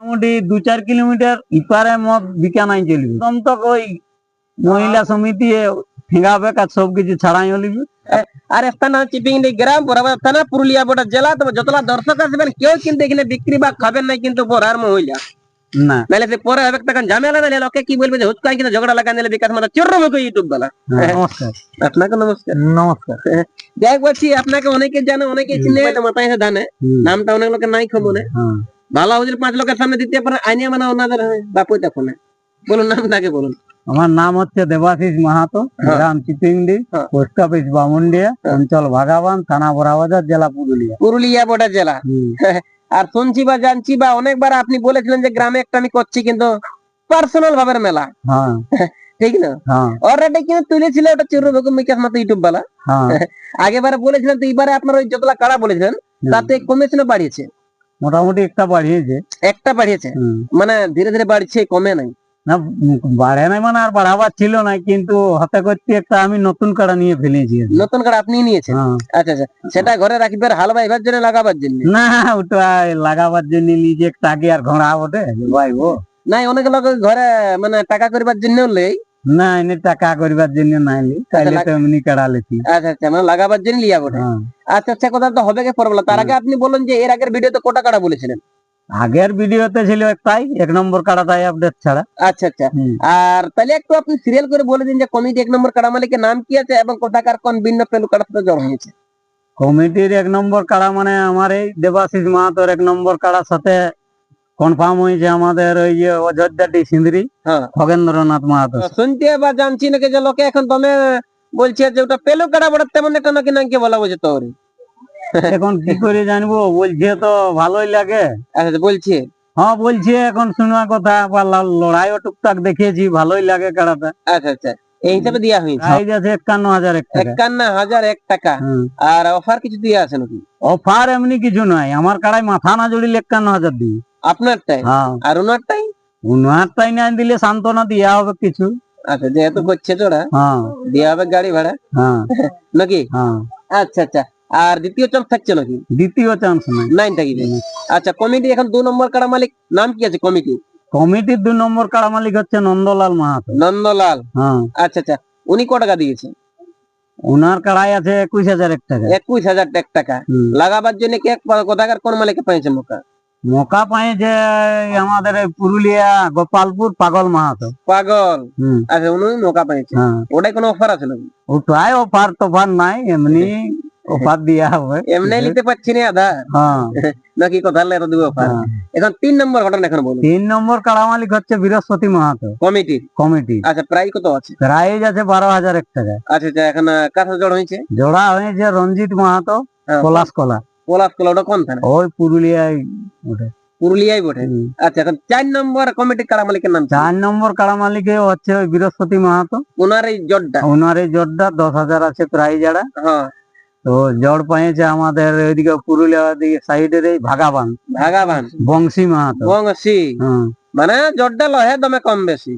মোটামুটি দু চার কিলোমিটার ইপারে মদ বিকা নাই চলবে। তখন তো ওই মহিলা সমিতি ঠেঙ্গাবে কাজ সব কিছু ছাড়াই হলিবে আর স্থান হচ্ছে পিংডি গ্রাম বরাবর থানা পুরুলিয়া বটা জেলা। তবে যতলা দর্শক আসবেন কেউ কিন্তু এখানে বিক্রি বা খাবেন না কিন্তু পড়ার মহিলা। না। নাহলে সে পরে হবে তখন ঝামেলা না লোকে কি বলবে যে হুচকাই কিন্তু ঝগড়া লাগা নিলে বিকাশ মাতা চোর মুখে ইউটিউব বেলা। হ্যাঁ, নমস্কার। আপনাকে নমস্কার। নমস্কার। যাই বলছি আপনাকে অনেকে জানে অনেকে চিনে মাথায় জানে নামটা অনেক লোকের নাই খবর। হ্যাঁ। ভালো হুজুর পাঁচ লোকের সামনে দিতে পারে আইনিয়া মানে ওনাদের বাপুই তখন বলুন নামটাকে বলুন। আমার নাম হচ্ছে দেবাশিস মাহাতো হ্যাঁ। গ্রাম চিপিংডি হ্যাঁ। পোস্ট অফিস বামুন্ডিয়া অঞ্চল ভাগাবান থানা জেলা পুরুলিয়া। পুরুলিয়া বটা জেলা। আর শুনছি বা জানছি বা অনেকবার আপনি বলেছিলেন যে গ্রামে একটা আমি করছি কিন্তু পার্সোনাল ভাবে মেলা। হ্যাঁ। ঠিক না? হ্যাঁ। অলরেডি কিন্তু তুলেছিল ওটা চিরু বেগম বিকাশ মতো ইউটিউব বেলা। হ্যাঁ। আগেবারে বলেছিলেন তো এবারে আপনার ওই যতলা কারা বলেছিলেন তাতে কমেছিল বাড়িয়েছে। মোটামুটি একটা বাড়িয়েছে। একটা বাড়িয়েছে? মানে ধীরে ধীরে বাড়ছে কমে নাই? না বাড়ে নাই মানে আর বাড়াবার ছিল না কিন্তু হাতে করতে একটা আমি নতুন কাড়া নিয়ে ফেলেছি নতুন কাড়া আপনি নিয়েছেন? হ্যাঁ। আচ্ছা আচ্ছা। সেটা ঘরে রাখবার হাল বাইবার জন্য লাগাবার জন্য? না ওটা লাগাবার জন্য নিজে একটা আগে আর ঘোড়া বটে ভাই ও নাই অনেক লোক ঘরে মানে টাকা করবার জন্য লেই না এনে টাকা করিবার জন্য নাইলি তাইলে তো এমনি কাড়া লেছি আচ্ছা আচ্ছা মানে লাগাবার জন্য লিয়া বটে। হ্যাঁ। আচ্ছা আচ্ছা কথা তো হবে কি পরবলা তার আগে আপনি বলুন যে এর আগের ভিডিওতে কোটা কাড়া বলেছিলেন? আগের ভিডিওতে ছিল একটাই এক নম্বর কাড়াটাই আপডেট ছাড়া। আচ্ছা আচ্ছা। আর তাহলে একটু আপনি সিরিয়াল করে বলে দিন যে কমিটি এক নম্বর কাড়া মালিকের নাম কি আছে এবং কোথাকার কোন ভিন্ন পেলু কাড়া সাথে জড় হয়েছে? কমিটির এক নম্বর কাড়া মানে আমার এই দেবাশিস মাহাতোর এক নম্বর কাড়ার সাথে কনফার্ম হয়েছে আমাদের ওই যে অযোধ্যাটি সিন্দ্রি হ্যাঁ। খগেন্দ্রনাথ মাহাতো। শুনতে বা জানছি নাকি যে লোকে এখন তুমি বলছে যে ওটা পেলু কাড়া বড় তেমন একটা নাকি নাকি বলা বুঝে তোর এখন কি করে জানব? বলছে তো ভালোই লাগে। আচ্ছা বলছে। হ্যাঁ বলছে এখন শোনা কথা বা লড়াইও টুকটাক দেখিয়েছি ভালোই লাগে কাড়াটা আচ্ছা আচ্ছা এই হিসাবে দেওয়া হয়েছে। প্রাইজ আছে একান্ন হাজার এক টাকা। একান্ন হাজার এক টাকা। আর অফার কিছু দিয়ে আছে নাকি? অফার এমনি কিছু নয় আমার কাড়াই মাথা না জড়িলে একান্ন হাজার দিই। আপনারটাই? হ্যাঁ। আর ওনারটাই? উনারটাই না দিলে সান্ত্বনা দেওয়া হবে কিছু। আচ্ছা যেহেতু করছে তোরা হ্যাঁ। দেওয়া হবে গাড়ি ভাড়া? হ্যাঁ। নাকি? আচ্ছা আচ্ছা। আর দ্বিতীয় চান্স থাকছে নাকি? দ্বিতীয় চান্স নাই। নাইন থাকি আচ্ছা কমিটি এখন দু নম্বর কাড়া মালিক নাম কি আছে কমিটি কমিটির দুই নম্বর কাড়া মালিক হচ্ছে নন্দলাল মাহাতো। নন্দলাল। আচ্ছা আচ্ছা। উনি ক টাকা দিয়েছে? উনার কাড়াই আছে একুশ হাজার এক টাকা। একুশ হাজার এক টাকা। লাগাবার জন্য কে কোথাকার কোন মালিকে পাইছে মোকা মোকা পাইছে আমাদের পুরুলিয়া গোপালপুর পাগল মাহাতো। পাগল? আচ্ছা উনি মোকা পাইছে। হ্যাঁ। ওটাই কোনো অফার আছে নাকি? ওটাই অফার তোফার নাই এমনি অফার দিয়া হবে। এমনি নিতে পারছি না আধা হ্যাঁ। নাকি কথা লেটা দিবে অফার। হ্যাঁ। এখন তিন নম্বর ঘটনা এখন বলুন। তিন নম্বর কাড়া মালিক হচ্ছে বৃহস্পতি মাহাতো। কমিটির। কমিটি। আচ্ছা প্রায় কত আছে? প্রাইজ আছে বারো হাজার এক টাকা। আচ্ছা আচ্ছা এখন কার সাথে জড় হয়েছে? জোড়া হয়েছে রঞ্জিত মাহাতো পলাশ কলা। পলাশ কলা ওটা কোন থানা? ওই পুরুলিয়ায় ওঠে পুরুলিয়ায় বটে? আচ্ছা এখন চার নম্বর কমিটির কারা মালিকের নাম? চার নম্বর কাড়া মালিকে হচ্ছে ওই বৃহস্পতি মাহাতো। ওনার এই জটটা ওনার এই জোরটা দশ হাজার আছে প্রাইজ যারা। হ্যাঁ। তো জড় পাইছে আমাদের ওইদিকে পুরুলিয়া দিকে সাইডের এই ভাগাবান। ভাগাবান। বংশী মাহাতো। বংশী। হ্যাঁ। মানে জটটা লহে দমে কম বেশি।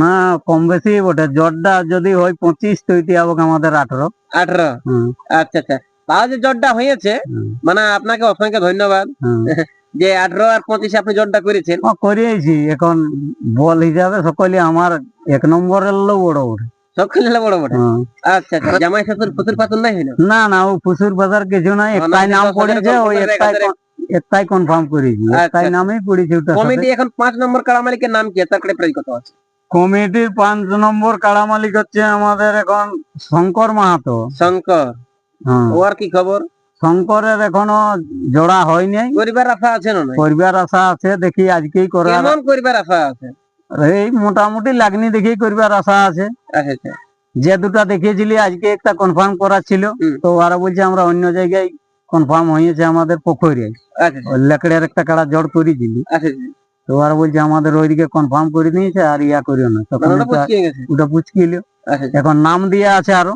না কম বেশি বটে। জটটা যদি হয় পঁচিশ তৈরি হবে আমাদের আঠারো। আঠারো। আচ্ছা আচ্ছা। তাও যে জটটা হয়েছে। মানে আপনাকে অসংখ্য ধন্যবাদ। যে আঠারো আর পঁচিশে আপনি জটটা করেছেন। করিয়েছি। এখন বল হিসাবে সকলে আমার এক নম্বরের লোক বড় বড়। বড় হ্যাঁ। আচ্ছা আচ্ছা। জামাই শ্বশুর ফুসুর পাতুর নাই হইল না না ও ফুসুর বাজার কিছু নাই। একটাই নাম পড়েছে ওই একটাই একটাই কনফার্ম করেছি। আচ্ছা, একটাই। নামেই পড়েছে ওটা কমিটি এখন পাঁচ নম্বর কারা মালিকের নাম কি? তার কাছে প্রায় কত আছে? কমিটির পাঁচ নম্বর কাড়া মালিক হচ্ছে আমাদের এখন শঙ্কর মাহাতো। শঙ্কর। হ্যাঁ। ও কি খবর? শঙ্করের এখনও জোড়া হয় নাই পরিবার আশা আছে না? করবার আশা আছে দেখি আজকেই করার। কেমন পরিবার আশা আছে? এই মোটামুটি লাগনি দেখি করবার আশা আছে। আচ্ছা আচ্ছা। যে দুটা দেখিয়েছিলি আজকে একটা কনফার্ম করা ছিল। তো ওরা বলছে আমরা অন্য জায়গায় কনফার্ম হয়েছে আমাদের পুকুরে আচ্ছা লেকড়ের একটা কাড়া জড় আচ্ছা আচ্ছা। তো ওরা বলছে আমাদের ওইদিকে কনফার্ম করে নিয়েছে আর ইয়া করিও না। তখন মানে ওটা পুচকিয়ে গেছে? ওটা। এখন নাম দিয়ে আছে আরও।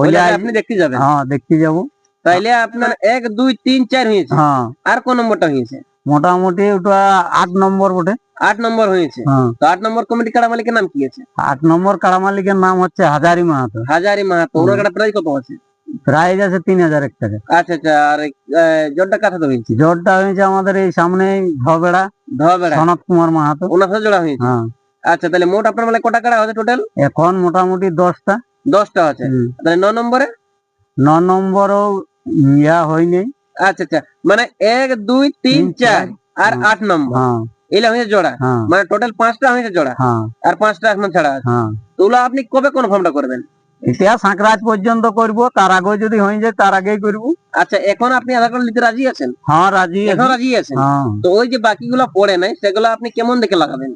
ওইটা আপনি দেখতে যাবেন। হ্যাঁ দেখতে যাব। তাইলে আপনার এক দুই তিন চার হয়েছে। হ্যাঁ। আর কোন নম্বরটা হয়েছে? মোটামুটি ওটা আট নম্বর বটে। আট নম্বর হয়েছে। হ্যাঁ। তো আট নম্বর কমিটি কারা মালিকের নাম কি আছে? আট নম্বর কাড়া মালিকের নাম হচ্ছে হাজারি মাহাতো। হাজারি মাহাতো। ওনার কাটা প্রায় কত আছে? প্রাইজ আছে তিন হাজার এক টাকা। আচ্ছা আচ্ছা। আর জোরটা কাছে তো হয়েছে? জ্বরটা হয়েছে আমাদের এই সামনে ধবেড়া ধোয়া বেড়া সনত কুমার মাহাতো। ওনার সাথে জোড়া হয়েছে। হ্যাঁ। আচ্ছা তাহলে মোট আপনার মানে কটা কাড়া হচ্ছে টোটাল এখন মোটামুটি দশটা। দশটা আছে। তাহলে ন নম্বরে? ন নম্বরও ইয়া হয়নি। আচ্ছা আচ্ছা। মানে এক দুই তিন চার আর আট নম্বর। হ্যাঁ। হয়েছে জোড়া। হ্যাঁ। মানে টোটাল পাঁচটা হয়েছে জোড়া। হ্যাঁ। আর পাঁচটা এখন ছাড়া আছে। হ্যাঁ। তো আপনি কবে কনফার্মটা করবেন? এটা সাঁকরাজ পর্যন্ত করব। তার আগে যদি হয়ে যায় তার আগেই করব। আচ্ছা এখন আপনি আধার কার্ড নিতে রাজি আছেন? হ্যাঁ রাজি এখন রাজি আছেন? হ্যাঁ। তো ওই যে বাকিগুলো পড়ে নাই সেগুলো আপনি কেমন দেখে লাগাবেন?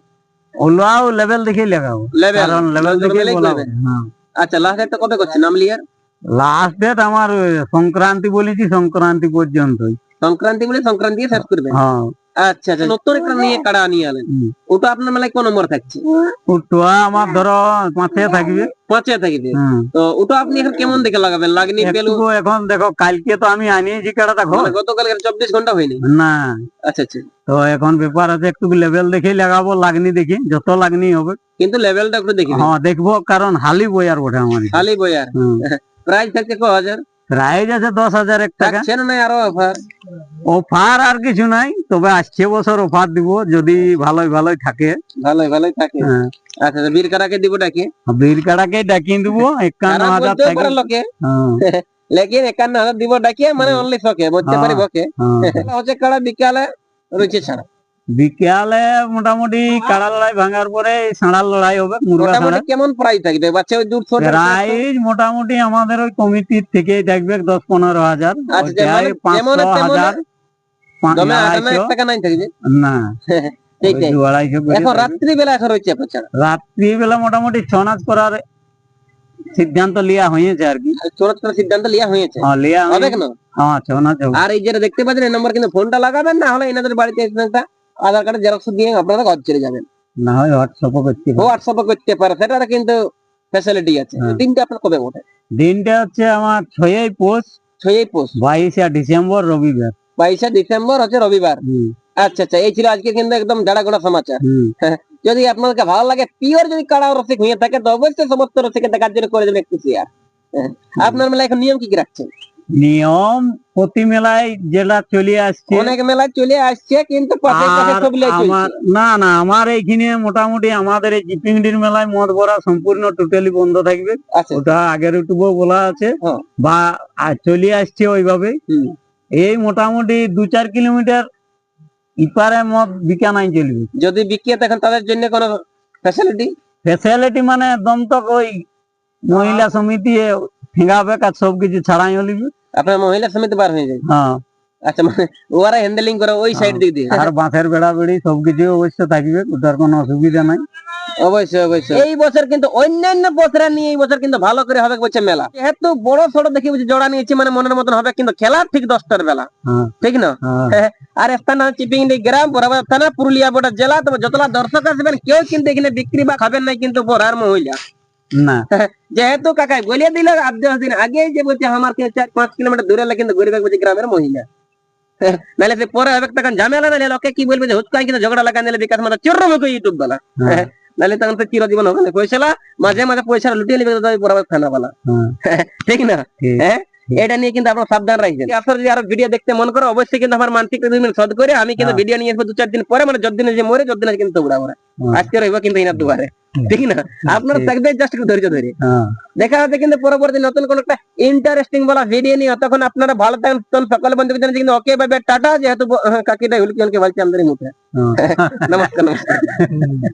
ওলাও লেভেল দেখেই লাগাবো। লেভেল লেভেল দেখে হ্যাঁ। আচ্ছা লাস্ট একটা কবে করছেন নামলিয়ার লাস্ট ডেট আমার সংক্রান্তি বলেছি সংক্রান্তি পর্যন্তই। সংক্রান্তি বলে সংক্রান্তি শেষ করবে? হ্যাঁ। আচ্ছা আচ্ছা। নতুন একটা নিয়ে কাড়া নিয়ে আলেন। ওটা আপনার মেলায় কোন নম্বর থাকছে? ওটা আমার ধরো পাঁচে থাকবে। পাঁচে থাকবে। তো ওটা আপনি এখন কেমন দেখে লাগাবেন? লাগনি বেলু? এখন দেখো কালকে তো আমি আনিয়েছি কাটাটা ঘর। মানে গতকাল চব্বিশ ঘণ্টা হয়নি? না। আচ্ছা আচ্ছা। তো এখন ব্যাপার আছে একটু লেভেল দেখেই লাগাবো লাগনি দেখি যত লাগনি হবে। কিন্তু লেভেলটা একটু দেখি হ্যাঁ দেখব কারণ হালি বইয়ার বটে আমার। খালি বয়ার প্রাইস থাকছে ক হাজার? প্রাইজ আছে দশ হাজার এক টাকা। নাই আরও অফার অফার আর কিছু নাই তবে আসছে বছর অফার দিব যদি ভালোই ভালোই থাকে। ভালোই ভালোই থাকে। হ্যাঁ। আচ্ছা আচ্ছা বীর দিব ডাকে বীর কাড়াকে ডাকিয়ে দিব একান্ন হাজার টাকা। লোকে। হ্যাঁ, লেকিন একান্ন হাজার দিব ডাকিয়ে মানে অনলি শকে বলতে পারি হ্যাঁ। হচ্ছে বিকালে রয়েছে ছাড়া। বিকেলে মোটামুটি কাড়া লড়াই ভাঙার পরে সাঁড়ার লড়াই হবে মুরগা কেমন প্রাইস থাকবে? বাচ্চা ওই দূর ছোট প্রাইজ মোটামুটি আমাদের ওই কমিটির থেকে থাকবে দশ পনেরো হাজার। আচ্ছা যেমন পাঁচশো হাজার। না। করে এখন রয়েছে রাত্রিবেলা মোটামুটি ছৌ নাচ করার সিদ্ধান্ত লিয়া হয়েছে আর কি। চোরাত সিদ্ধান্ত লিয়া হয়েছে? হ্যাঁ লিয়া হবে কেন? হ্যাঁ ছৌ নাচ আর এই যেটা দেখতে পাচ্ছেন এই নম্বর কিন্তু ফোনটা লাগাবেন না হলে এনাদের বাড়িতে একটা আধার কার্ডের জেরক্স দিয়ে আপনারা ঘর চলে যাবেন। না হয় হোয়াটসঅ্যাপও করতে পারে। হোয়াটসঅ্যাপে করতে পারে সেটার কিন্তু ফ্যাসিলিটি আছে। হ্যাঁ। দিনটা আপনার কবে ওঠে? দিনটা হচ্ছে আমার ছয়ই পৌষ ছয়ই পোস্ট বাইশে ডিসেম্বর রবিবার। বাইশে ডিসেম্বর হচ্ছে রবিবার। আচ্ছা আচ্ছা এই ছিল আজকে কিন্তু একদম জাড়া গোড়া সমাচার। যদি আপনাদেরকে ভালো লাগে পিওর যদি কাড়া রসিক হয়ে থাকে তো অবশ্যই সমস্ত রসিকে দেখার জন্য করে দেবেন একটু শেয়ার আপনার মেলা এখন নিয়ম কি কি রাখছেন? নিয়ম প্রতি মেলায় যেটা চলে আসছে অনেক মেলায় চলে আসছে কিন্তু না না আমার এইখানে মোটামুটি আমাদের এই জিপিংডির মেলায় মদ ভরা সম্পূর্ণ টোটালি বন্ধ থাকবে। আচ্ছা। ওটা আগের ইউটিউবে বলা আছে। হ্যাঁ। বা চলে আসছে ওইভাবে। এই মোটামুটি দু চার কিলোমিটার ইপারে মদ বিকা নাই চলবে। যদি বিক্রিয়া দেখেন তাদের জন্য কোনো ফ্যাসিলিটি ফ্যাসিলিটি মানে তো ওই মহিলা সমিতি ঠেঙ্গাবে কাজ সব কিছু ছাড়াই হলিবে। আপনার মহিলা সমিতি বার হয়ে যায়। হ্যাঁ। আচ্ছা মানে ওরা হ্যান্ডেলিং করে ওই সাইড দিক দিয়ে আর বাঁশের বেড়া বেড়ি সবকিছু অবশ্য থাকবে ওটার কোনো অসুবিধা নাই। অবশ্যই অবশ্যই। এই বছর কিন্তু অন্যান্য বছর নিয়ে এই বছর কিন্তু ভালো করে হবে বলছে মেলা। যেহেতু বড় সড়ো দেখি জোড়া নিয়েছি মানে মনের মতন হবে কিন্তু খেলা ঠিক দশটার বেলা। হ্যাঁ। ঠিক না? হ্যাঁ। আর স্থান চিপিংডি গ্রাম বরাবর থানা পুরুলিয়া বোর্ডের জেলা। তবে যতলা দর্শক আসবেন কেউ কিন্তু এখানে বিক্রি বা খাবেন নাই কিন্তু পড়ার মহিলা। না। যেহেতু কাকাই বলে দিল দশ দিন আগে যে বলছে আমার চার পাঁচ কিলোমিটার দূরে লাগে কিন্তু গরিব বলছে গ্রামের মহিলা। নাহলে সে পরে হবে তখন ঝামেলা নাহলে লোকে কি বলবে যে হুৎকাই কিন্তু ঝগড়া লাগা নিলে বিকাশ মাথা চোর মুখে ইউটিউব বালা। হ্যাঁ, নাহলে তখন তো চিরজীবন না। পয়সা মাঝে মাঝে পয়সা লুটিয়ে নেবে বালা হ্যাঁ, ঠিক না? হ্যাঁ? এটা নিয়ে কিন্তু আপনার সাবধান রাখবেন। আপনার যদি আরও ভিডিও দেখতে মন করো অবশ্যই কিন্তু আমার মানসিক শোধ করে আমি কিন্তু হ্যাঁ। ভিডিও নিয়ে আসব দু চার দিন পরে মানে যতদিন যে মরে যতদিন কিন্তু উড়া উড়া হ্যাঁ, আজকে রইব কিন্তু ইনার দুয়ারে। ঠিক না? আপনার ঠিক। থাকবে জাস্ট একটু ধৈর্য ধরে। হ্যাঁ। দেখা হচ্ছে কিন্তু পরবর্তী নতুন কোন একটা ইন্টারেস্টিং বলা ভিডিও নিয়ে। তখন আপনারা ভালো থাকেন সকালে বন্ধু জানাচ্ছি কিন্তু ওকে বাই টাটা। যেহেতু কাকিটা হুলকি হুলকি বলছি আমাদের মুখে হ্যাঁ। নমস্কার নমস্কার।